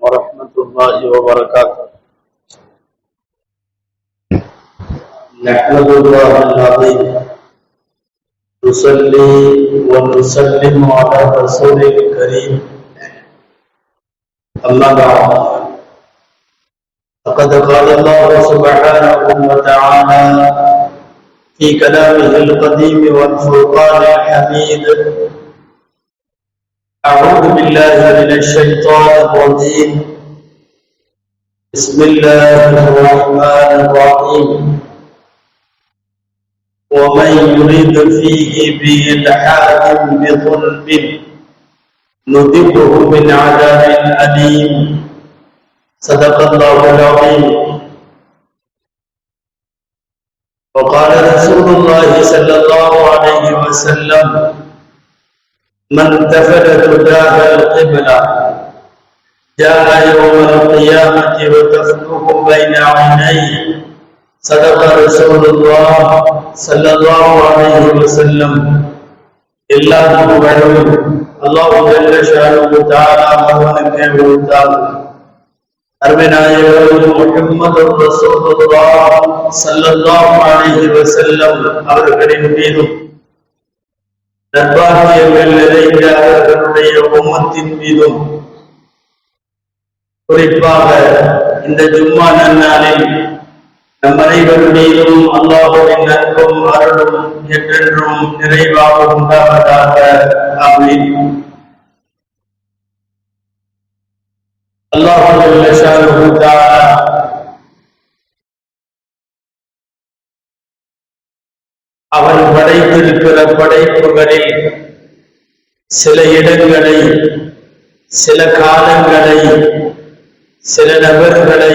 ورحمة الله وبركاته. نحمد الله العظيم نصلي ونسلم على رسول الكريم. أما بعد فقد قال الله سبحانه وتعالى في كلامه القديم والفرقان الحميد أعوذ بالله من الشيطان الرجيم. بسم الله الرحمن الرحيم. ومن يريد فيه بإلحاد بظلم نذقه من عذاب أليم. صدق الله العظيم. وقال رسول الله صلى الله عليه وسلم من تفلت تجاه القبلة جاء يوم القيامة وتفلوه بين عينيه. صدق رسول الله صلى الله عليه وسلم. إلا مبهر الله جل شأنه تعالى مهلك وتعالى أرمنا يقول محمد رسول الله صلى الله عليه وسلم. أرمنا நற்பாகியங்கள் நிறைந்த அவர்களுடைய உம்மத்தின் மீதும் குறிப்பாக இந்த ஜும்மா நன்னாளில் நம் அனைவர் மீதும் அல்லாஹுவின் நன்பும் அருளும் என்றென்றும் நிறைவாக உண்டாவதாக ஆமீன். அல்லாஹு படைத்திருக்கிற படைப்புகளில் சில இடங்களை சில காலங்களை சில நபர்களை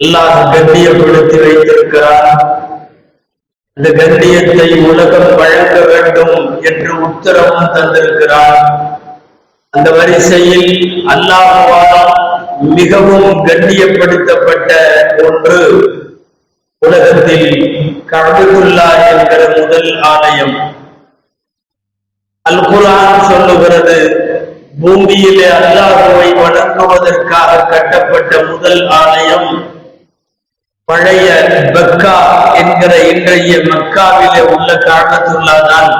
அல்லாஹ் கண்ணியப்படுத்தி வைத்திருக்கிறார் அந்த கண்ணியத்தை உலகம் வழங்க வேண்டும் என்று உத்தரவும் தந்திருக்கிறார் அந்த வரிசையில் அல்லாஹுவால் மிகவும் கண்ணியப்படுத்தப்பட்ட ஒன்று உலகத்தில் கபதுல்லா என்கிற முதல் ஆலயம். அல் குரான் சொல்லுகிறது பூமியிலே அல்லாஹுவை வணங்குவதற்காக கட்டப்பட்ட முதல் ஆலயம் பழைய பக்கா என்கிற இன்றைய மக்காவிலே உள்ள காரணத்துள்ளாதான்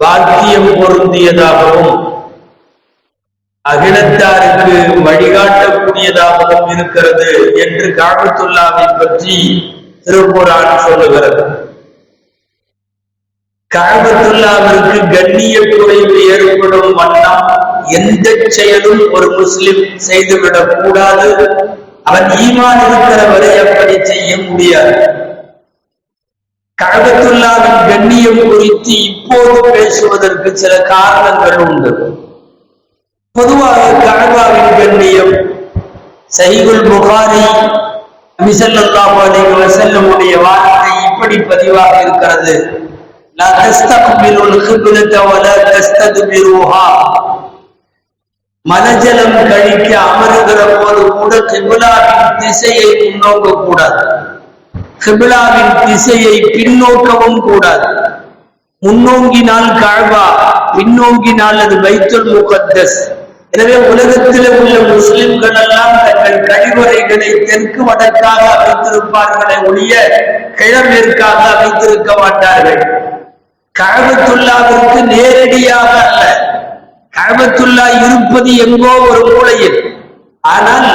பாக்கியம் பொருந்தியதாகவும் அகிலத்தாருக்கு வழிகாட்டக்கூடியதாகவும் இருக்கிறது என்று காரணத்துள்ளாவை பற்றி திருப்புரான் சொல்லுகிறது. காபத்துல்லாவிற்கு கண்ணிய குறைவு ஏற்படும் வண்ணம் எந்த செயலும் ஒரு முஸ்லிம் செய்துவிடக் கூடாது. அவன் ஈமான் இருக்கிற வரை அப்படி செய்ய முடியாது. கழகத்துள்ளாவின் கண்ணியம் குறித்து இப்போது பேசுவதற்கு சில காரணங்கள் உண்டு. பொதுவாக கழகாவின் கண்ணியம் சைகுல் புகாரி அபிசல்லாஹு அலைஹி வார்த்தை இப்படி பதிவாக இருக்கிறது. மலஜலம் கழிக்க அமருகிற போது கூட கிபிலாவின் திசையை முன்னோக்க கூடாது கிபிலாவின் திசையை பின்னோக்கவும் கூடாது. முன்னோங்கினால் கழ்வா பின்னோங்கினால் அது வைத்துல் முகத்தஸ். எனவே உலகத்தில் உள்ள முஸ்லிம்கள் எல்லாம் தங்கள் கழிவறைகளை தெற்கு வடக்காக அமைத்திருப்பார்களே ஒழிய கிழமேற்காக அமைத்திருக்க மாட்டார்கள். கழகத்துள்ளாவிற்கு நேரடியாக அல்ல. கழகத்துள்ளா இருப்பது எங்கோ ஒரு மூலையில். ஆனால்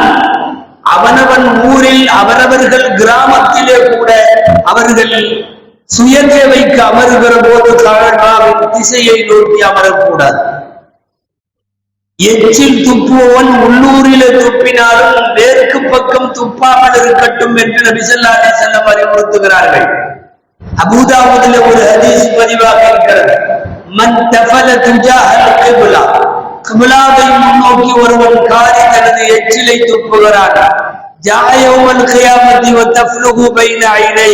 அவனவன் ஊரில் அவரவர்கள் கிராமத்திலே கூட அவர்கள் சுயதேவைக்கு அமருகிற போது கழகாவின் திசையை நோக்கி அமரக்கூடாது. எச்சில் துப்புவன் உள்ளூரில துப்பினாலும் மேற்கு பக்கம் துப்பாமல் இருக்கட்டும் என்று நபிசல்லாலே செல்லம் அறிவுறுத்துகிறார்கள். அபூதாவுதில் ஒரு ஹதீஸ் பதிவாக இருக்கிறது. மன் தஃபல துஜாஹல் கிப்லா கிப்லாவை முன்னோக்கி ஒருவன் காரி தனது எச்சிலை துப்புகிறான். ஜாயவுமன் கியாமத்தி வத்தஃப்லுகு பைன ஐனை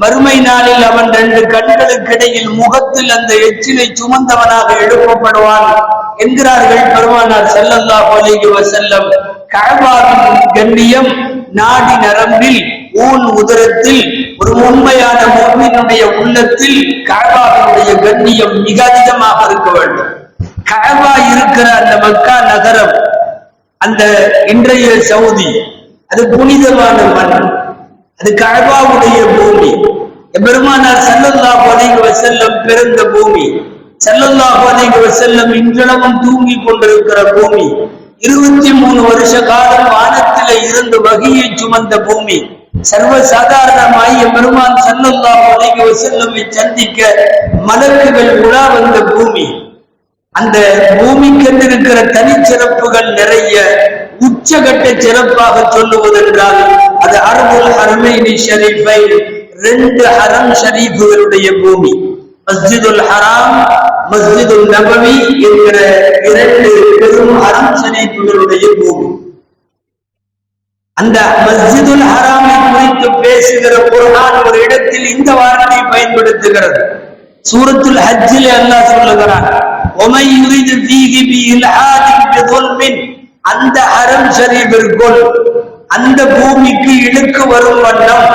மறுமை நாளில் அவன் ரெண்டு கண்களுக்கு இடையில் முகத்தில் அந்த எச்சிலை சுமந்தவனாக எழுப்பப்படுவான் என்கிறார்கள் பெருமானார் செல்லல்லா அலைஹி செல்லம் கஅபாவின் கண்ணியம் நாடி நரம்பில் ஊன் உதரத்தில் ஒரு உண்மையான மோமினுடைய உள்ளத்தில் கஅபாவினுடைய கண்ணியம் மிக அதிகமாக இருக்க வேண்டும். கழவா இருக்கிற அந்த மக்கா நகரம் அந்த இன்றைய சவுதி அது புனிதமான மண். அது கழபாவுடைய பூமி. பெருமானார் செல்லல்லா அலைஹி வஸல்லம் பிறந்த பூமி. செல்லல்லா அலைஹி வஸல்லம் இன்றளவும் தூங்கி கொண்டிருக்கிற பூமி. இருபத்தி மூணு வருஷ காலம் வானத்தில இருந்து வகையை சுமந்த பூமி. சர்வ சாதாரணமாய் பெருமான் செல்லல்லாஹு அலைஹி வஸல்லமை சந்திக்க மலக்குகள் உலா வந்த பூமி. அந்த பூமிக்கென்று இருக்கிற தனிச்சிறப்புகள் நிறைய உச்சகட்ட சிறப்பாக சொல்லுவதென்றால் அது அருள் அருமைனி ஷரீஃபை ரெண்டு ஹரம் ஷரீஃபுகளுடைய பூமி. மஸ்ஜிதுல் ஹராம் மஸ்ஜிதுல் நபவி என்கிற இரண்டு பெரும் ஹரம் ஷரீஃபுகளுடைய பூமி. அந்த மஸ்ஜிதுல் ஹராமை குறித்து பேசுகிற குரான் ஒரு இடத்தில் இந்த வார்த்தையை பயன்படுத்துகிறது. சூரத்துல் ஹஜ்ஜில் அல்லாஹ் சொல்லுகிறான் ஒமை யுரிது ஃபீஹி பி இல்ஹாதின் பிதுல்மின். அந்த ஹரம் ஷரீஃபிற்குள் அந்த பூமிக்கு இழுக்கு வரும் வண்ணம்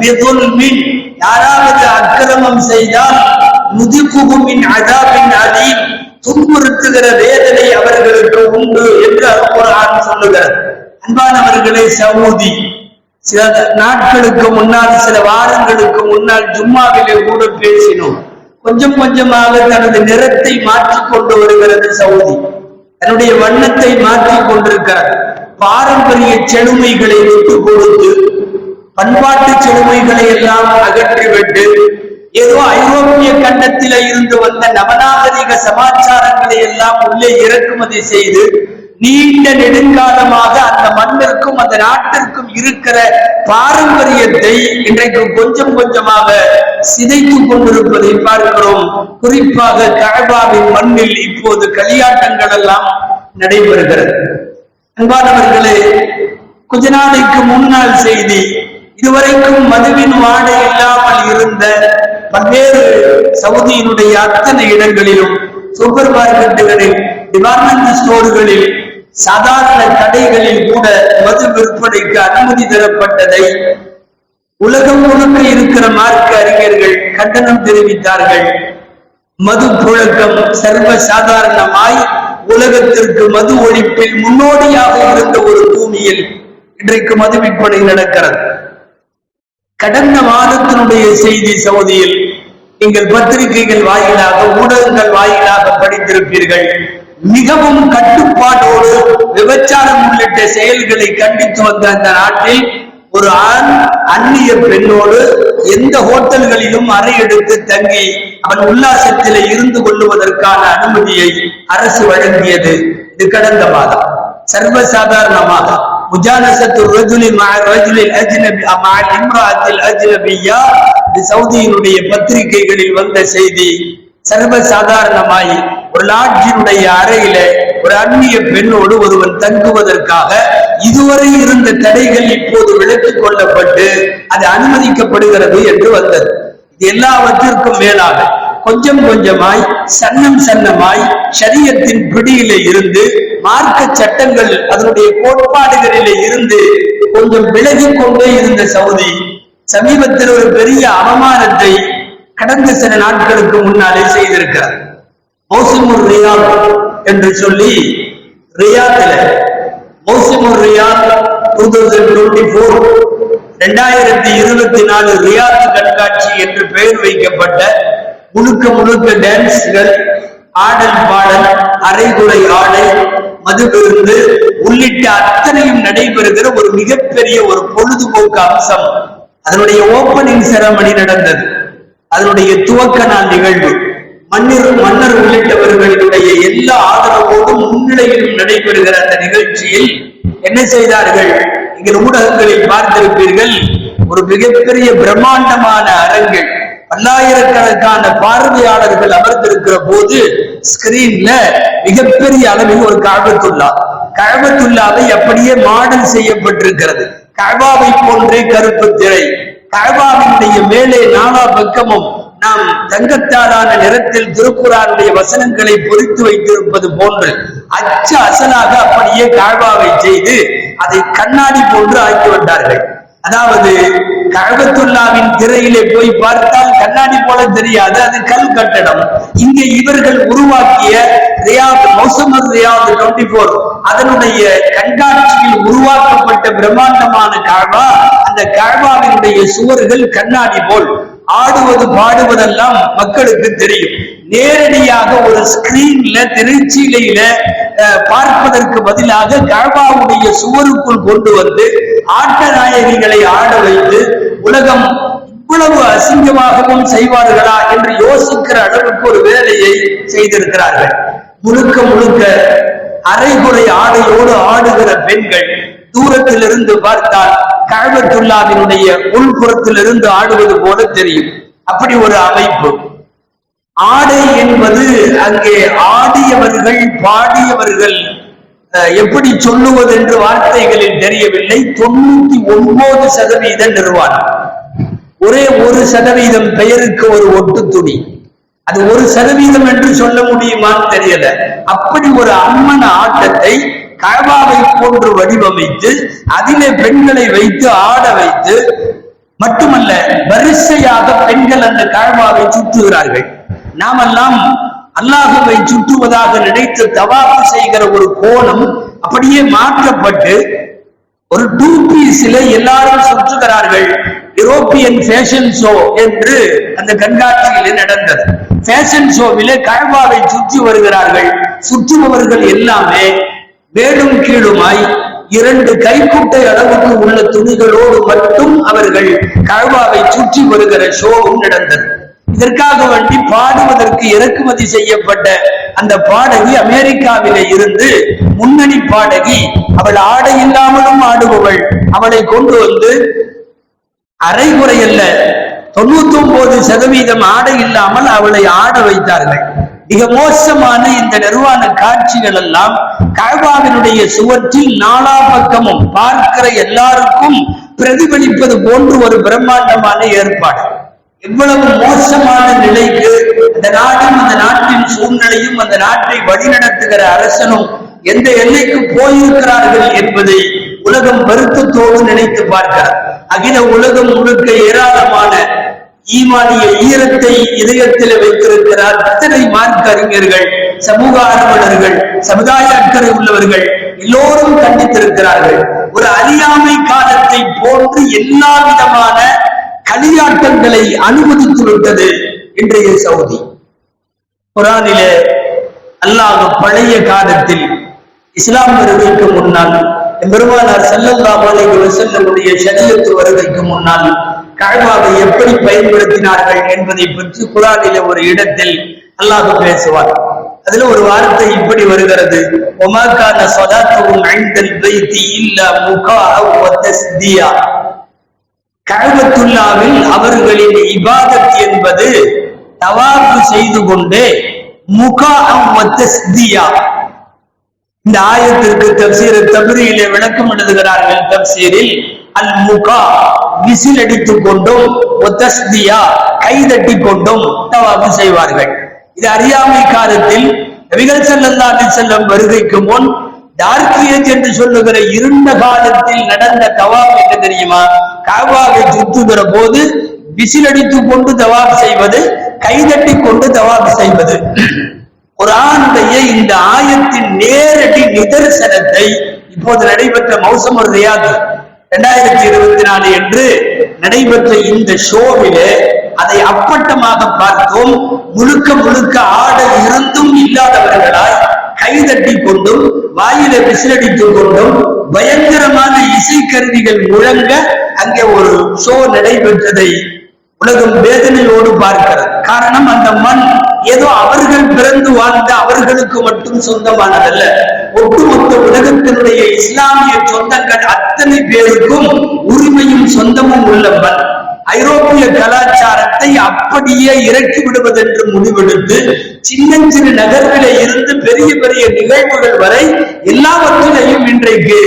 பிதுல்மின் யாராவது அக்கிரமம் செய்தால் முதிகுகுமின் அதாபின் அதீம் துன்புறுத்துகிற வேதனை அவர்களுக்கு உண்டு என்று குரான் சொல்லுகிறார் அன்பானவர்களே சவுதி சில நாட்களுக்கு முன்னால் சில வாரங்களுக்கு முன்னால் ஜும்மாவிலே கூட பேசினோம். கொஞ்சம் கொஞ்சமாக தனது நிறத்தை மாற்றிக் கொண்டு வருகிறது சவுதி. தன்னுடைய வண்ணத்தை மாற்றிக் கொண்டிருக்கிறார் பாரம்பரிய செழுமைகளை விட்டு கொடுத்து பண்பாட்டு செழுமைகளை எல்லாம் அகற்றிவிட்டு ஏதோ ஐரோப்பிய கண்டத்தில இருந்து வந்த நவநாகரிக சமாச்சாரங்களை எல்லாம் உள்ளே இறக்குமதி செய்து நீண்ட நெடுங்காலமாக அந்த மண்ணிற்கும் அந்த நாட்டிற்கும் இருக்கிற பாரம்பரியத்தை இன்றைக்கு கொஞ்சம் கொஞ்சமாக சிதைத்துக் கொண்டிருப்பதை பார்க்கிறோம். குறிப்பாக கழபாவின் மண்ணில் இப்போது களியாட்டங்கள் எல்லாம் நடைபெறுகிறது. அன்பானவர்களே கொஞ்ச நாளைக்கு முன்னாள் செய்தி இதுவரைக்கும் மதுவின் வாடை இல்லாமல் இருந்த பல்வேறு சவுதியினுடைய அத்தனை இடங்களிலும் சூப்பர் மார்க்கெட்டுகளில் டிபார்ட்மெண்ட் ஸ்டோர்களில் சாதாரண கடைகளில் கூட மது விற்பனைக்கு அனுமதி தரப்பட்டதை உலகம் முழுக்க இருக்கிற மார்க்க அறிஞர்கள் கண்டனம் தெரிவித்தார்கள். மது புழக்கம் சர்வ சாதாரணமாய் உலகத்திற்கு மது ஒழிப்பில் முன்னோடியாக இருந்த ஒரு பூமியில் இன்றைக்கு மது விற்பனை நடக்கிறது. கடந்த மாதத்தினுடைய செய்தி சவுதியில் நீங்கள் பத்திரிகைகள் வாயிலாக ஊடகங்கள் வாயிலாக படித்திருப்பீர்கள். மிகவும் கட்டுப்பாட்டோடு விபச்சாரம் உள்ளிட்ட செயல்களை கண்டித்து வந்த அந்த நாட்டில் ஒரு ஆண் அந்நிய பெண்ணோடு எந்த ஹோட்டல்களிலும் அறை எடுத்து தங்கி அவன் உல்லாசத்திலே இருந்து கொள்ளுவதற்கான அனுமதியை அரசு வழங்கியது. இது கடந்த மாதம். சர்வசாதாரணமாக مجالسة الرجل مع الرجل الأجنبي مع الامرأة الأجنبية சவுதியினுடைய பத்திரிகைகளில் வந்த செய்தி. சர்வ சாதாரணமாய் ஒரு லாட்ஜினுடைய அறையில ஒரு அந்நிய பெண்ணோடு ஒருவன் தங்குவதற்காக இதுவரை இருந்த தடைகள் இப்போது விலக்கிக் கொள்ளப்பட்டு அது அனுமதிக்கப்படுகிறது என்று வந்தது. இது எல்லாவற்றிற்கும் மேலாக கொஞ்சம் கொஞ்சமாய் சன்னம் சன்னமாய் சரியத்தின் பிடியிலே இருந்து மார்க்க சட்டங்கள் அதனுடைய கோட்பாடுகளிலே இருந்து கொஞ்சம் விலகிக் கொண்டே இருந்த சவுதி சமீபத்தில் ஒரு பெரிய அவமானத்தை கடந்த சில நாட்களுக்கு முன்னாலே செய்திருக்கிறார். மௌசிமுர் ரியாத் என்று சொல்லி ரியாத்ல மௌசிமுர் Riyadh two thousand twenty four ரெண்டாயிரத்தி இருபத்தி நாலு ரியாத் கண்காட்சி என்று பெயர் வைக்கப்பட்ட முழுக்க முழுக்க டான்ஸ்கள் ஆடல் பாடல் அரைகுறை ஆடை மதுவிருந்து உள்ளிட்ட அத்தனையும் நடைபெறுகிற ஒரு மிகப்பெரிய ஒரு பொழுதுபோக்கு அம்சம். அதனுடைய ஓப்பனிங் செரமணி நடந்தது. அதனுடைய துவக்க நாள் நிகழ்வு. மன்னர் மன்னர் உள்ளிட்டவர்களுடைய எல்லா ஆதரவோடும் முன்னிலையிலும் நடைபெறுகிற அந்த நிகழ்ச்சியில் என்ன செய்தார்கள்? நீங்கள் ஊடகங்களில் பார்த்திருப்பீர்கள் ஒரு மிகப்பெரிய பிரம்மாண்டமான அரங்கில் பல்லாயிரக்கணக்கான பார்வையாளர்கள் அமர்ந்திருக்கிற போது ஸ்கிரீன்ல மிகப்பெரிய அளவில் ஒரு கழகத்துள்ளா கழகத்துள்ளாவை அப்படியே மாடல் செய்யப்பட்டிருக்கிறது. கழவாவை போன்றே கருப்பு திரை. கழபாவினுடைய மேலே நாலா பக்கமும் நாம் தங்கத்தாலான நிறத்தில் திருக்குறானுடைய வசனங்களை பொறித்து வைத்திருப்பது போன்று அச்சு அசலாக அப்படியே காழ்வாவை செய்து அதை கண்ணாடி போன்று ஆக்கி வந்தார்கள். அதாவது கழகத்துல்லாவின் திரையிலே போய் பார்த்தால் கண்ணாடி போல தெரியாது அது கல் கட்டடம். இங்கே இவர்கள் உருவாக்கிய ரியாத் மௌசமர் ரியாத் டுவெண்ட்டி போர் அதனுடைய கண்காட்சியில் உருவாக்கப்பட்ட பிரம்மாண்டமான காழ்வா அந்த காழ்வாவினுடைய சுவர்கள் கண்ணாடி போல். ஆடுவது பாடுவதெல்லாம் மக்களுக்கு தெரியும். நேரடியாக ஒரு ஸ்கிரீன்ல திருச்சியில பார்ப்பதற்கு பதிலாக கழபாவுடைய சுவருக்குள் கொண்டு வந்து ஆட்ட நாயகிகளை ஆட வைத்து உலகம் இவ்வளவு அசிங்கமாகவும் செய்வார்களா என்று யோசிக்கிற அளவுக்கு ஒரு வேலையை செய்திருக்கிறார்கள். முழுக்க முழுக்க அரைகுறை ஆடையோடு ஆடுகிற பெண்கள் தூரத்திலிருந்து பார்த்தால் கழபத்துல்லாவினுடைய உள்புறத்தில் இருந்து ஆடுவது போல தெரியும். அப்படி ஒரு அமைப்பு. ஆடை என்பது அங்கே ஆடியவர்கள் பாடியவர்கள் எப்படி சொல்லுவது என்று வார்த்தைகளில் தெரியவில்லை. தொண்ணூத்தி ஒன்பது சதவீத நிர்வாணம். ஒரே ஒரு சதவீதம் பெயருக்கு ஒரு ஒட்டு துணி. அது ஒரு சதவீதம் என்று சொல்ல முடியுமான்னு தெரியல. அப்படி ஒரு அம்மன ஆட்டத்தை கழவாவை போன்று வடிவமைத்து அதிலே பெண்களை வைத்து ஆட வைத்து மட்டுமல்ல வரிசையாக பெண்கள் அந்த கழவாவை சுற்றுகிறார்கள். நாமெல்லாம் அல்லாஹுவை சுற்றுவதாக நினைத்து தவாப்பு செய்கிற ஒரு கோணம் அப்படியே மாற்றப்பட்டு ஒரு டூ பீஸில எல்லாரும் சுற்றுகிறார்கள். யூரோப்பியன் ஃபேஷன் ஷோ என்று அந்த கண்காட்சியிலே நடந்தது. ஃபேஷன் ஷோவிலே கழவாவை சுற்றி வருகிறார்கள். சுற்றுபவர்கள் எல்லாமே மேலும் கீழுமாய் இரண்டு கைக்குட்டை அளவுக்கு உள்ள துணிகளோடு மட்டும் அவர்கள் கழவாவை சுற்றி வருகிற ஷோவும் நடந்தது. இதற்காக வேண்டி பாடுவதற்கு இறக்குமதி செய்யப்பட்ட அந்த பாடகி அமெரிக்காவிலே இருந்து முன்னணி பாடகி அவள் ஆடை இல்லாமலும் ஆடுபவள் அவளை கொண்டு வந்து அரை அல்ல தொண்ணூத்தி ஒன்பது சதவீதம் ஆடை இல்லாமல் அவளை ஆட வைத்தார்கள். மிக மோசமான இந்த நிர்வாண காட்சிகள் எல்லாம் கழபாவினுடைய சுவற்றில் நாலா பக்கமும் பார்க்கிற எல்லாருக்கும் பிரதிபலிப்பது போன்று ஒரு பிரம்மாண்டமான ஏற்பாடு. எவ்வளவு மோசமான நிலைக்கு அந்த நாடும் அந்த நாட்டின் சூழ்நிலையும் அந்த நாட்டை வழிநடத்துகிற அரசனும் எந்த எல்லைக்கு போயிருக்கிறார்கள் என்பதை உலகம் வருத்தத்தோடு நினைத்து பார்க்கிறார் அகில உலகம் முழுக்க ஏராளமான ஈமானிய ஈரத்தை இதயத்தில் வைத்திருக்கிறார் அத்தனை மார்க்க அறிஞர்கள் சமூக ஆர்வலர்கள் சமுதாய அக்கறை உள்ளவர்கள் எல்லோரும் கண்டித்திருக்கிறார்கள். ஒரு அறியாமை காலத்தை போன்று எல்லா விதமான களியாட்டங்களை அனுமதித்து விட்டது இன்றைய சவுதி. குரானிலே அல்லாஹ் பழைய காலத்தில் இஸ்லாம் வருகைக்கு முன்னால் பெருமானார் செல்லல்லா மாலை செல்லமுடைய சரியத்து வருகைக்கு முன்னால் கழபாவை எப்படி பயன்படுத்தினார்கள் என்பதை பற்றி குரானில ஒரு இடத்தில் அல்லாஹ் பேசுவார். அதுல ஒரு வார்த்தை இப்படி வருகிறது. ஒமாக்கான சொலாத்துவும் ஐந்தல் பைத்தி இல்ல முகா தஸ்தியா. கழகத்துல்லாவில் அவர்களின் இபாதத் என்பது தவாப்பு செய்து கொண்டு முகா தஸ்தியா. இந்த ஆயத்திற்கு தப்சீர் தபிரியிலே விளக்கம் எழுதுகிறார்கள் தப்சீரில் அல் முகா விசில் அடித்துக் கொண்டும் ஒத்தஸ்தியா கைதட்டி கொண்டும் தவாபு செய்வார்கள். இது அறியாமை காலத்தில் நபிகள் செல்லல்லா செல்லும் வருகைக்கு முன் டார்க் என்று சொல்லுகிற இருண்ட காலத்தில் நடந்த தவாப் என்று தெரியுமா? காபாவை சுத்துகிற போது விசில் அடித்துக் கொண்டு தவாப் செய்வது கைதட்டி கொண்டு தவாப் செய்வது. குரானுடைய இந்த ஆயத்தின் நேரடி நிதர்சனத்தை இப்போது நடைபெற்ற மௌசம் ரியாது இரண்டாயிரத்தி இருபத்தி நாலு என்று நடைபெற்ற இந்த ஷோவிலே அதை அப்பட்டமாக பார்த்தோம். முழுக்க முழுக்க ஆட இருந்தும் இல்லாதவர்களாய் கைதட்டி கொண்டும் வாயில விசிலடித்துக் கொண்டும் பயங்கரமான இசைக்கருவிகள் முழங்க அங்கே ஒரு ஷோ நடைபெற்றதை உலகம் வேதனையோடு பார்க்கிறது. காரணம் அந்த மண். ஏதோ அவர்கள் பிறந்து வாழ்ந்த அவர்களுக்கு மட்டும் சொந்தமானதல்ல. ஒட்டுமொத்த உலகத்தினுடைய இஸ்லாமிய சொந்தங்கள் அத்தனை பேருக்கும் உரிமையும் சொந்தமும் உள்ள மண். ஐரோப்பிய கலாச்சாரத்தை அப்படியே இறக்கி விடுவதென்று முடிவெடுத்து சின்ன சின்ன நகர்களில் இருந்து பெரிய பெரிய நிகழ்வுகள் வரை எல்லாவற்றிலையும் இன்றைக்கு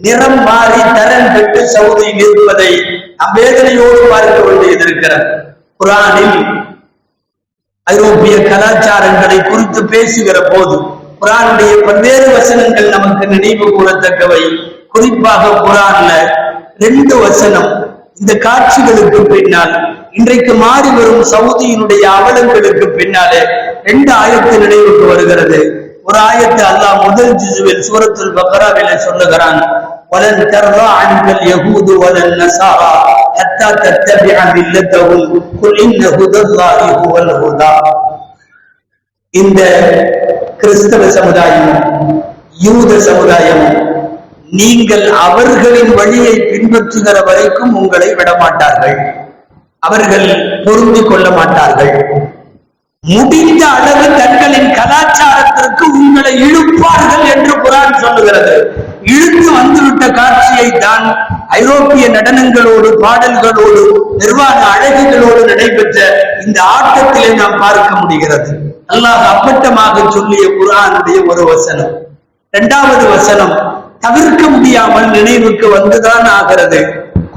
நிறம் மாறி தரம் பெற்று சவுதியில் இருப்பதை வேதனையோடு பார்க்க வேண்டியது இருக்கிறார் குரானில் ஐரோப்பிய கலாச்சாரங்களை குறித்து பேசுகிற போது குரானுடைய பல்வேறு வசனங்கள் நமக்கு நினைவு கூறத்தக்கவை. குறிப்பாக குரான்ல ரெண்டு வசனம். இந்த காட்சிகளுக்கு பின்னால் இன்றைக்கு மாறி வரும் சவுதியினுடைய அவலங்களுக்கு பின்னாலே ரெண்டு ஆயத்து நினைவுக்கு வருகிறது. ஒரு ஆயத்து அல்லாஹ் முதல் ஜிசுவில் சூரத்துல் பக்ராவில சொல்லுகிறான் வலன் தர்லா அன்கள் யகூது வலன் நசாரா. حتى تتبع ملتهم قل ان هدى الله هو الهدى இந்த கிறிஸ்தவ சமுதாயம் யூத சமுதாயம் நீங்கள் அவர்களின் வழியை பின்பற்றுகிற வரைக்கும் உங்களை விடமாட்டார்கள் அவர்கள் பொருந்தி கொள்ள மாட்டார்கள் முடிந்த அளவு தங்களின் கலாச்சாரத்திற்கு உங்களை இழுப்பார்கள் என்று குரான் சொல்லுகிறது. இழுத்து வந்துவிட்ட காட்சியை தான் ஐரோப்பிய நடனங்களோடு பாடல்களோடு நிர்வாக அழகுகளோடு நடைபெற்ற இந்த ஆட்டத்திலே நாம் பார்க்க முடிகிறது. அல்லாஹ் அப்பட்டமாக சொல்லிய குரானுடைய ஒரு வசனம். இரண்டாவது வசனம் தவிர்க்க முடியாமல் நினைவுக்கு வந்துதான் ஆகிறது.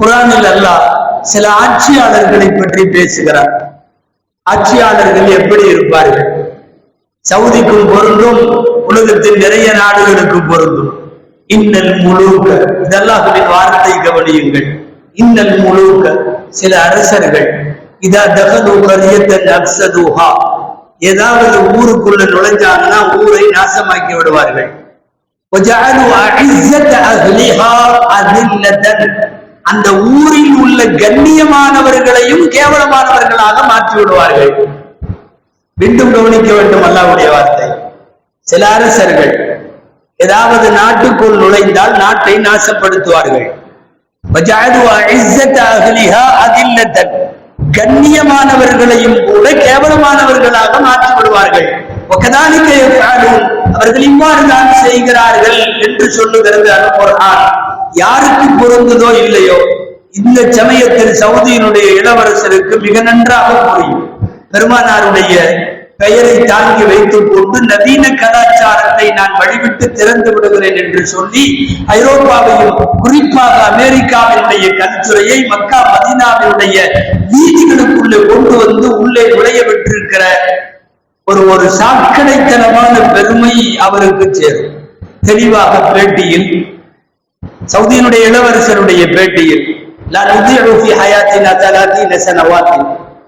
குரானில் அல்லாஹ் சில ஆட்சியாளர்களை பற்றி பேசுகிறார். ஆட்சியாளர்கள் எப்படி இருப்பார்கள்? சவுதிக்கும் பொருந்தும் உலகத்தின் நிறைய நாடுகளுக்கும் பொருந்தும். இன்னல் முழுக்க இதெல்லாஹுவின் வார்த்தை கவனியுங்கள். இன்னல் முழுக்க சில அரசர்கள் இதா தகது கரியத்தன் அப்சதுஹா ஏதாவது ஊருக்குள்ள நுழைஞ்சாங்கன்னா ஊரை நாசமாக்கி விடுவார்கள். அந்த ஊரில் உள்ள கண்ணியமானவர்களையும் கேவலமானவர்களாக மாற்றி விடுவார்கள் மீண்டும் கவனிக்க வேண்டும் அல்லாவுடைய வார்த்தை. சில அரசர்கள் ஏதாவது நாட்டுக்குள் நுழைந்தால் நாட்டை நாசப்படுத்துவார்கள். கண்ணியமானவர்களையும் கூட கேவலமானவர்களாக மாற்றி விடுவார்கள் அவர்கள் இவ்வாறுதான் செய்கிறார்கள் என்று சொல்லுகிறது அனுப்புகிறான் யாருக்கு பொருந்ததோ இல்லையோ இந்த சமயத்தில் சவுதியினுடைய இளவரசருக்கு மிக நன்றாக புரியும். பெருமானாருடைய பெயரை தாங்கி வைத்துக் கொண்டு நவீன கலாச்சாரத்தை நான் வழிவிட்டு திறந்து விடுகிறேன் என்று சொல்லி ஐரோப்பாவையும் குறிப்பாக அமெரிக்காவினுடைய கல்துறையை மக்கா மதினாவினுடைய வீதிகளுக்குள்ளே கொண்டு வந்து உள்ளே நுழைய விட்டிருக்கிற ஒரு ஒரு சாக்கடைத்தனமான பெருமை அவருக்கு சேரும். தெளிவாக பேட்டியில் சவுதியினுடைய இளவரசருடைய பேட்டியில்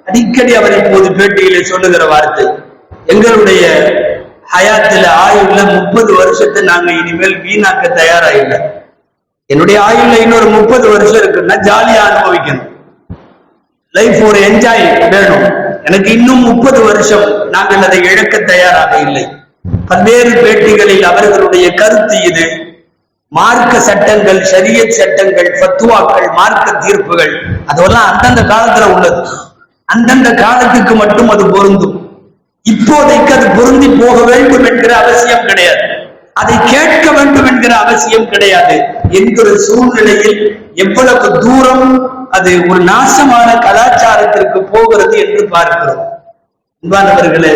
அடிக்கடி அவர் இப்போது பேட்டியிலே சொல்லுகிற வார்த்தை எங்களுடைய ஹயாத்துல ஆயுள்ல முப்பது வருஷத்தை நாங்க இனிமேல் வீணாக்க தயாரா இல்லை என்னுடைய ஆயுள்ல இன்னொரு முப்பது வருஷம் இருக்குன்னா ஜாலியா அனுபவிக்கணும். லைஃப் ஒரு என்ஜாய் வேணும். எனக்கு இன்னும் முப்பது வருஷம் நாங்கள் அதை இழக்க தயாராக இல்லை. பல்வேறு பேட்டிகளில் அவர்களுடைய கருத்து இது. மார்க்க சட்டங்கள் ஷரியத் சட்டங்கள் பத்துவாக்கள் மார்க்க தீர்ப்புகள் அதெல்லாம் அந்தந்த காலத்துல உள்ளது. அந்தந்த காலத்துக்கு மட்டும் அது பொருந்தும். இப்போதைக்கு அது பொருந்தி போக வேண்டும் என்கிற அவசியம் கிடையாது. அதை கேட்க வேண்டும் என்கிற அவசியம் கிடையாது. என்கிற சூழ்நிலையில் எவ்வளவு தூரம் அது ஒரு நாசமான கலாச்சாரத்திற்கு போகிறது என்று பார்க்கிறோம். அன்பானவர்களே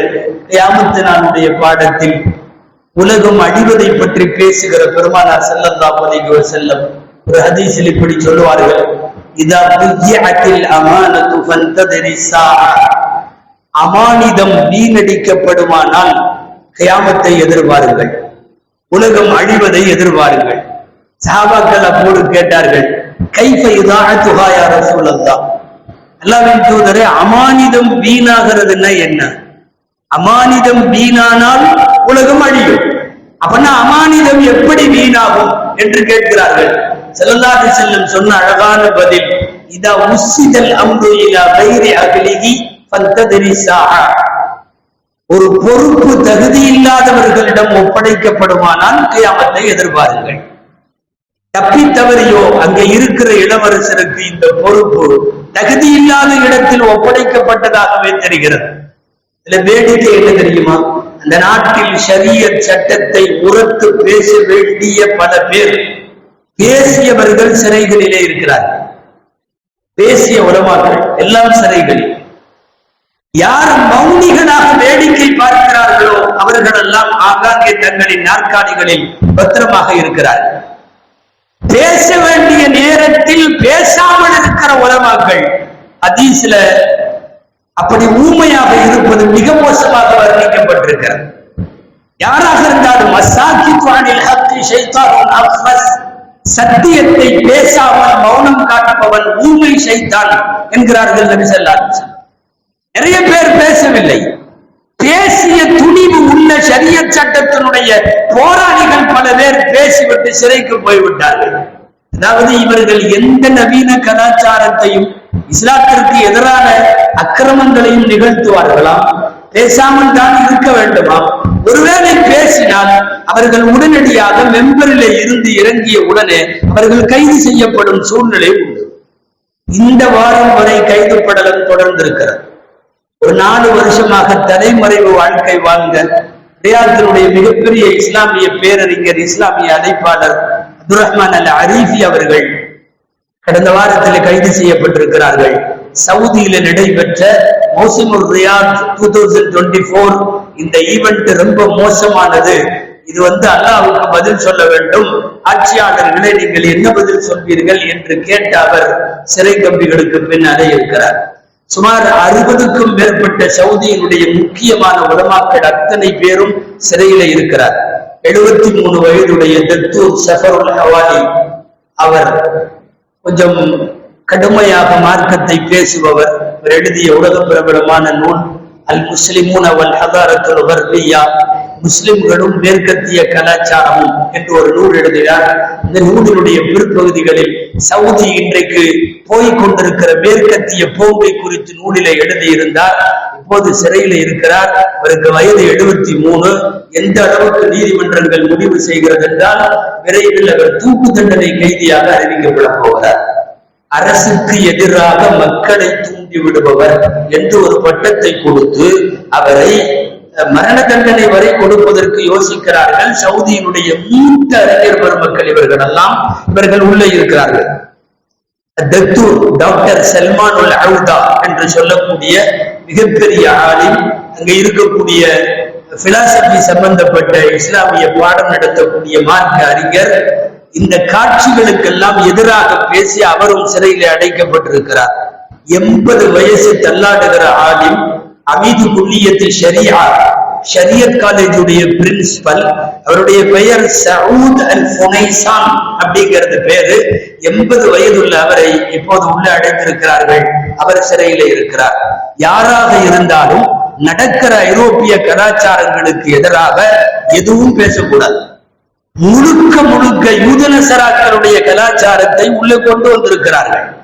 கியாமத்து பாடத்தில் உலகம் அழிவதை பற்றி பேசுகிற பெருமானார் செல்லந்தா அலைஹி செல்லம் ஒரு ஹதீஸில் இப்படி சொல்லுவார்கள். இதா புய்யத்தில் அமானத்து ஃபந்ததரி அமானிதம் வீணடிக்கப்படுமானால் கயாமத்தை எதிர்வாருங்கள். உலகம் அழிவதை எதிர்வாருங்கள். சாபாக்கள் அப்போது கேட்டார்கள் கைஃப இதாஅத்துஹா யா ரசூலல்லாஹ்? தூதரே அமானிதம் வீணாகிறதுன்னா என்ன? அமானிதம் வீணானால் உலகம் அழியும். அப்படின்னா அமானிதம் எப்படி வீணாகும் என்று கேட்கிறார்கள். செல்லல்லாது செல்லும் சொன்ன அழகான பதில் இதா உசிதல் அம்ரு இலா கைரி அஹ்லிஹி ஃபந்ததரி ஒரு பொறுப்பு தகுதி இல்லாதவர்களிடம் ஒப்படைக்கப்படுமானால் கியாமத்தை எதிர்பாருங்கள். தப்பி தவறியோ அங்கே இருக்கிற இளவரசருக்கு இந்த பொறுப்பு தகுதி இல்லாத இடத்தில் ஒப்படைக்கப்பட்டதாகவே தெரிகிறது. இதுல வேடிக்கை என்ன தெரியுமா? அந்த நாட்டில் ஷரியத் சட்டத்தை உரத்து பேச வேண்டிய பல பேர் பேசியவர்கள் சிறைகளிலே இருக்கிறார்கள். பேசிய உலமாக்கள் எல்லாம் சிறைகளில். யார் மௌனிகளாக வேடிக்கை பார்க்கிறார்களோ அவர்களெல்லாம் ஆங்காங்கே தங்களின் நாற்காலிகளில் பத்திரமாக இருக்கிறார்கள். பேச வேண்டிய நேரத்தில் பேசாமல் இருக்கிற உலமாக்கள் அதீசில அப்படி ஊமையாக இருப்பது மிக மோசமாக வர்ணிக்கப்பட்டிருக்கிறது. யாராக இருந்தாலும் சத்தியத்தை பேசாமல் மௌனம் காட்டுபவன் ஊமை செய்தான் என்கிறார்கள் நபி நிறைய பேர் பேசவில்லை. பேசிய துணிவு உள்ள சரிய சட்டத்தினுடைய போராளிகள் பல பேர் பேசிவிட்டு சிறைக்கு போய்விட்டார்கள். அதாவது இவர்கள் எந்த நவீன கலாச்சாரத்தையும் இஸ்லாத்திற்கு எதிரான அக்கிரமங்களையும் நிகழ்த்துவார்களாம் பேசாமல் தான் இருக்க வேண்டுமா? ஒருவேளை பேசினால் அவர்கள் உடனடியாக மெம்பரிலே இருந்து இறங்கிய உடனே அவர்கள் கைது செய்யப்படும் சூழ்நிலை உண்டு. இந்த வாரம் வரை படலம் தொடர்ந்திருக்கிறது. ஒரு நாலு வருஷமாக தலைமறைவு வாழ்க்கை வாழ்ந்த ரியாத்தினுடைய மிகப்பெரிய இஸ்லாமிய பேரறிஞர் இஸ்லாமிய அழைப்பாளர் அப்துல் ரஹ்மான் அல் அரீஃபி அவர்கள் கடந்த வாரத்தில் கைது செய்யப்பட்டிருக்கிறார்கள். சவுதியில நடைபெற்ற மோசமுல் Riyadh two thousand twenty four இந்த ஈவெண்ட் ரொம்ப மோசமானது. இது வந்து அல்லாவுக்கு பதில் சொல்ல வேண்டும். ஆட்சியாளர்களே நீங்கள் என்ன பதில் சொல்வீர்கள் என்று கேட்ட அவர் சிறை கம்பிகளுக்கு பின்னாலே இருக்கிறார். சுமார் அறுபதுக்கும் மேற்பட்ட சவுதியினுடைய முக்கியமான உலமாக்கள் அத்தனை பேரும் சிறையில இருக்கிறார். எழுபத்தி மூணு வயதுடைய தத்தூர் சஃபருல் ஹவாலி அவர் கொஞ்சம் கடுமையாக மார்க்கத்தை பேசுபவர் அவர் எழுதிய உலக பிரபலமான நூல் அல் முஸ்லிமூன் அவல் ஹதாரத்துல் வர்லியா முஸ்லிம்களும் மேற்கத்திய கலாச்சாரமும் என்று ஒரு நூல் எழுதினார் இந்த நூலினுடைய பிற்பகுதிகளில் சவுதி இன்றைக்கு போய்க் கொண்டிருக்கிற மேற்கத்திய போக்கை குறித்து நூலிலே எழுதியிருந்தார். இப்போது சிறையில இருக்கிறார். அவருக்கு வயது எழுபத்தி மூணு. எந்த அளவுக்கு நீதிமன்றங்கள் முடிவு செய்கிறது என்றால் விரைவில் அவர் தூக்கு தண்டனை கைதியாக அறிவிக்கப்பட போகிறார். அரசுக்கு எதிராக மக்களை தூண்டி விடுபவர் என்று ஒரு பட்டத்தை கொடுத்து அவரை மரண தண்டனை வரை கொடுப்பதற்கு யோசிக்கிறார்கள். சவுதியினுடைய மூத்த அறிஞர் பெருமக்கள் இவர்கள் எல்லாம் இவர்கள் உள்ளே இருக்கிறார்கள். தத்தூர் டாக்டர் சல்மான் உல் அவுதா என்று சொல்லக்கூடிய மிகப்பெரிய ஆளில் அங்க இருக்கக்கூடிய பிலாசபி சம்பந்தப்பட்ட இஸ்லாமிய பாடம் நடத்தக்கூடிய மார்க்க அறிஞர் இந்த காட்சிகளுக்கெல்லாம் எதிராக பேசி அவரும் சிறையிலே அடைக்கப்பட்டிருக்கிறார். எண்பது வயசு தள்ளாடுகிற ஆளில் அமீது குல்லியத்து சரியா ஷரியத் காலேஜுடைய பிரின்சிபல் அவருடைய பெயர் சவுத் அல் ஃபுனைசான் அப்படிங்கிறது பேரு. எண்பது வயதுள்ள அவரை இப்போது உள்ள அடைந்திருக்கிறார்கள். அவர் சிறையில இருக்கிறார். யாராக இருந்தாலும் நடக்கிற ஐரோப்பிய கலாச்சாரங்களுக்கு எதிராக எதுவும் பேசக்கூடாது. முழுக்க முழுக்க யூதனசராக்களுடைய கலாச்சாரத்தை உள்ளே கொண்டு வந்திருக்கிறார்கள்.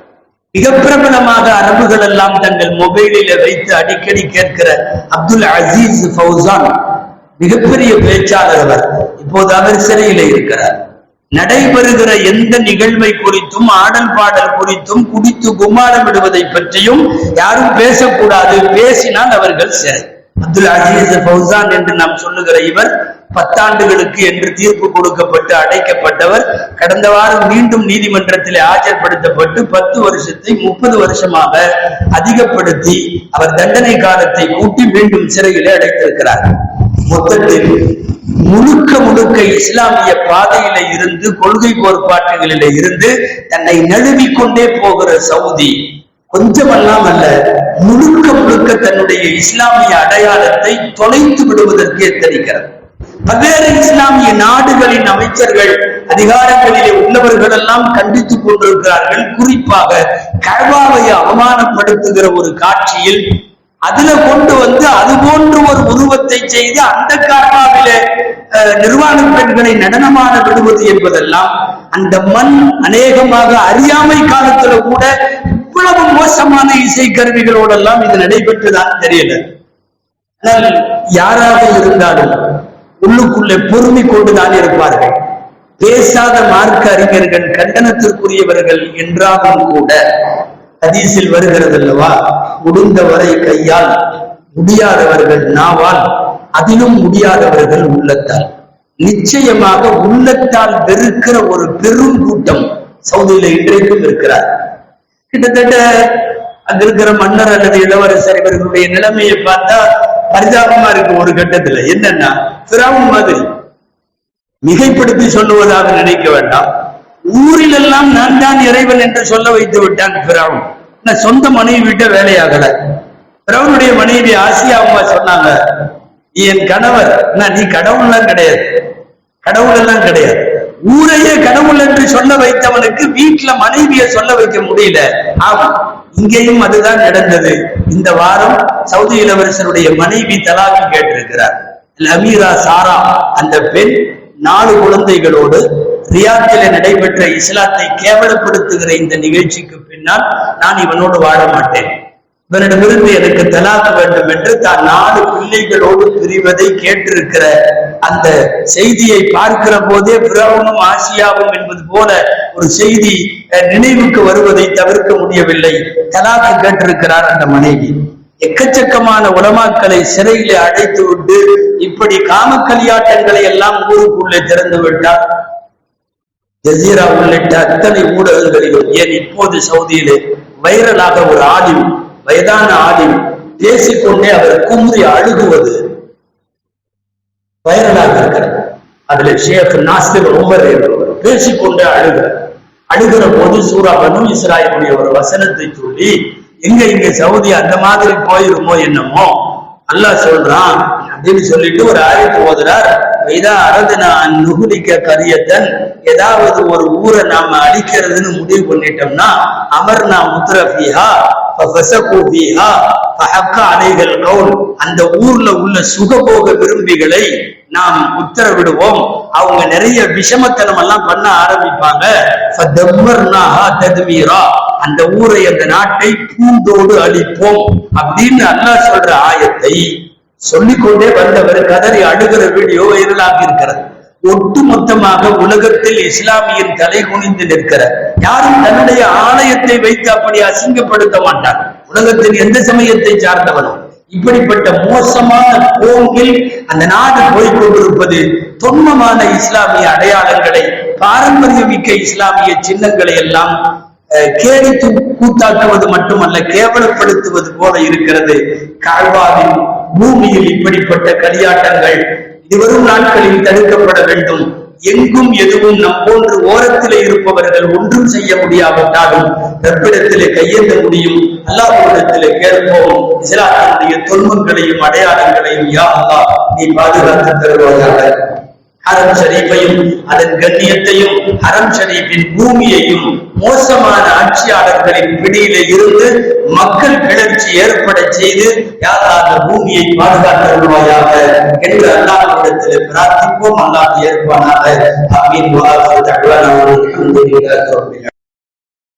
மிக பிரபலமாக அரபுகள் எல்லாம் தங்கள் மொபைலில வைத்து அடிக்கடி கேட்கிற அப்துல் அசீஸ் ஃபௌசான் மிகப்பெரிய பேச்சாளர் அவர். இப்போது அவர் சிறையில இருக்கிறார். நடைபெறுகிற எந்த நிகழ்வை குறித்தும் ஆடல் பாடல் குறித்தும் குடித்து குமாரமிடுவதை விடுவதை பற்றியும் யாரும் பேசக்கூடாது. பேசினால் அவர்கள் சிறை. அப்துல் அசீஸ் ஃபௌசான் என்று நாம் சொல்லுகிற இவர் பத்தாண்டுகளுக்கு என்று தீர்ப்பு கொடுக்கப்பட்டு அடைக்கப்பட்டவர் கடந்த வாரம் மீண்டும் நீதிமன்றத்தில் ஆஜர்படுத்தப்பட்டு பத்து வருஷத்தை முப்பது வருஷமாக அதிகப்படுத்தி அவர் தண்டனை காலத்தை கூட்டி மீண்டும் சிறையிலே அடைத்திருக்கிறார். மொத்தத்தில் முழுக்க முழுக்க இஸ்லாமிய பாதையில இருந்து கொள்கை கோட்பாட்டுகளில இருந்து தன்னை நழுவிக்கொண்டே போகிற சவுதி கொஞ்சமெல்லாம் அல்ல முழுக்க முழுக்க தன்னுடைய இஸ்லாமிய அடையாளத்தை தொலைத்து விடுவதற்கு எத்தனிக்கிறது. பல்வேறு இஸ்லாமிய நாடுகளின் அமைச்சர்கள் அதிகாரங்களிலே உள்ளவர்கள் எல்லாம் கண்டித்துக் கொண்டிருக்கிறார்கள். குறிப்பாக கழ்வாவை அவமானப்படுத்துகிற ஒரு காட்சியில் அதுல கொண்டு வந்து அது போன்ற ஒரு உருவத்தை செய்து அந்த கார்பாவிலே நிர்வாண பெண்களை நடனமான விடுவது என்பதெல்லாம் அந்த மண் அநேகமாக அறியாமை காலத்துல கூட இவ்வளவு மோசமான இசை கருவிகளோடெல்லாம் இது நடைபெற்றுதான் தெரியல. ஆனால் யாராக இருந்தாலும் உள்ளுக்குள்ளே பொறுமை கொண்டுதான் இருப்பார்கள். பேசாத மார்க்க அறிஞர்கள் கண்டனத்திற்குரியவர்கள் என்றாலும் கூட ஹதீஸில் வருகிறது அல்லவா முடிந்தவரை கையால் முடியாதவர்கள் நாவால் அதிலும் முடியாதவர்கள் உள்ளத்தால். நிச்சயமாக உள்ளத்தால் வெறுக்கிற ஒரு பெரும் கூட்டம் சவுதியில இன்றைக்கும் இருக்கிறார். கிட்டத்தட்ட அங்க இருக்கிற மன்னர் அல்லது இளவரசர் இவர்களுடைய நிலைமையை பார்த்தா பரிதாபமா இருக்கு ஒரு கட்டத்துல. என்னன்னா பிராவுன் மாதிரி. மிகைப்படுத்தி சொல்லுவதாக நினைக்க வேண்டாம். ஊரிலெல்லாம் நான் தான் இறைவன் என்று சொல்ல வைத்து விட்டான் பிராவுன் நான் சொந்த மனைவி விட்ட வேலையாகல. பிராவுனுடைய மனைவி ஆசியா அம்மா சொன்னாங்க என் கணவர். நான் நீ கடவுள்லாம் கிடையாது. கடவுள் எல்லாம் கிடையாது. ஊரையே கடவுள் என்று சொல்ல வைத்தவனுக்கு வீட்டுல மனைவிய சொல்ல வைக்க முடியல. ஆமா இங்கேயும் அதுதான் நடந்தது. இந்த வாரம் சவுதி இளவரசருடைய மனைவி தலாக்கு கேட்டிருக்கிறார். லமீரா சாரா அந்த பெண் நாலு குழந்தைகளோடு ரியாத்தில நடைபெற்ற இஸ்லாத்தை கேவலப்படுத்துகிற இந்த நிகழ்ச்சிக்கு பின்னால் நான் இவனோடு வாழ மாட்டேன். இவரிடமிருந்து எனக்கு தலாக்கு வேண்டும் என்று தான் நாலு பிள்ளைகளோடு பிரிவதை கேட்டிருக்கிற அந்த செய்தியை பார்க்கிற போதே பிரவுனும் ஆசியாவும் என்பது போல ஒரு செய்தி நினைவுக்கு வருவதை தவிர்க்க முடியவில்லை. தலாக்கு கேட்டிருக்கிறார் அந்த மனைவி. எக்கச்சக்கமான உலமாக்களை சிறையிலே அடைத்து விட்டு இப்படி காமக்கலியாட்டங்களை எல்லாம் ஊருக்குள்ளே திறந்து விட்டார். ஜசீரா உள்ளிட்ட அத்தனை ஊடகங்களிலும் ஏன் இப்போது சவுதியிலே வைரலாக ஒரு ஆலிம் வயதான ஆலிம் பேசிக்கொண்டே அவர் குமுறி அழுகுவது வைரலாக இருக்கிறது. அதுல ஷேக் நாஸ்திர் உமர் என்பவர் பேசிக்கொண்டே அழுகிறார். அழுகிற போது சூரா பனு இஸ்ராயலுடைய ஒரு வசனத்தை சொல்லி எங்க இங்க சவுதி அந்த மாதிரி போயிருமோ என்னமோ? அல்லாஹ் சொல்றான் அப்படின்னு சொல்லிட்டு ஒரு ஆயத்து ஓதுறார். இதா அரதுனா நுகுலிக்க கரியத்தன் ஏதாவது ஒரு ஊரை நாம அழிக்கிறதுன்னு முடிவு பண்ணிட்டோம்னா அமர்னா முத்ரபிஹா ஃபஸகூபிஹா கவுல். அந்த ஊர்ல உள்ள சுகபோக விரும்பிகளை நாம் உத்தரவிடுவோம். அவங்க நிறைய விஷமத்தனம் எல்லாம் பண்ண ஆரம்பிப்பாங்க. அந்த ஊரை அந்த நாட்டை பூண்டோடு அழிப்போம் அப்படின்னு அல்லாஹ் சொல்ற ஆயத்தை சொல்லிக்கொண்டே வந்தவர் கதறி அழுகிற வீடியோ வைரலாகி இருக்கிறது ஒட்டுமொத்தமாக உலகத்தில் இஸ்லாமியின் தலை குனிந்து நிற்கிற யாரும் தன்னுடைய ஆலயத்தை வைத்து அப்படி அசிங்கப்படுத்த மாட்டார். உலகத்தின் எந்த சமயத்தை சார்ந்தவனும் இப்படிப்பட்ட மோசமான போங்கில் அந்த நாடு போய்கொண்டிருப்பது தொன்மமான இஸ்லாமிய அடையாளங்களை பாரம்பரியமிக்க இஸ்லாமிய சின்னங்களை எல்லாம் அஹ், கேலி கூத்தாக்குவது மட்டுமல்ல கேவலப்படுத்துவது போல இருக்கிறது. கால்வாவின் பூமியில் இப்படிப்பட்ட களியாட்டங்கள் இதுவரும் நாட்களில் தடுக்கப்பட வேண்டும். எங்கும் எதுவும் நம் போன்று ஓரத்திலே இருப்பவர்கள் ஒன்றும் செய்ய முடியாவிட்டாலும் கற்பிடத்திலே கையேந்த முடியும். அல்லாஹிடத்திலே கேட்போம். இஸ்லாத்தினுடைய தொன்மங்களையும் அடையாளங்களையும் யா அல்லா நீ பாதுகாத்து தருவாயாக. ஹரம் ஷரீஃபையும் அதன் கண்ணியத்தையும் ஹரம் ஷரீஃபின் பூமியையும் மோசமான ஆட்சியாளர்களின் பிடியில இருந்து மக்கள் கிளர்ச்சி ஏற்பட செய்து யாரா அந்த பூமியை பாதுகாத்தருவாயாக என்று அல்லாஹிடத்தில் பிரார்த்திப்போம். அல்லாஹ் ஏற்பானாக. அமீன் வாழ்வது தகவல்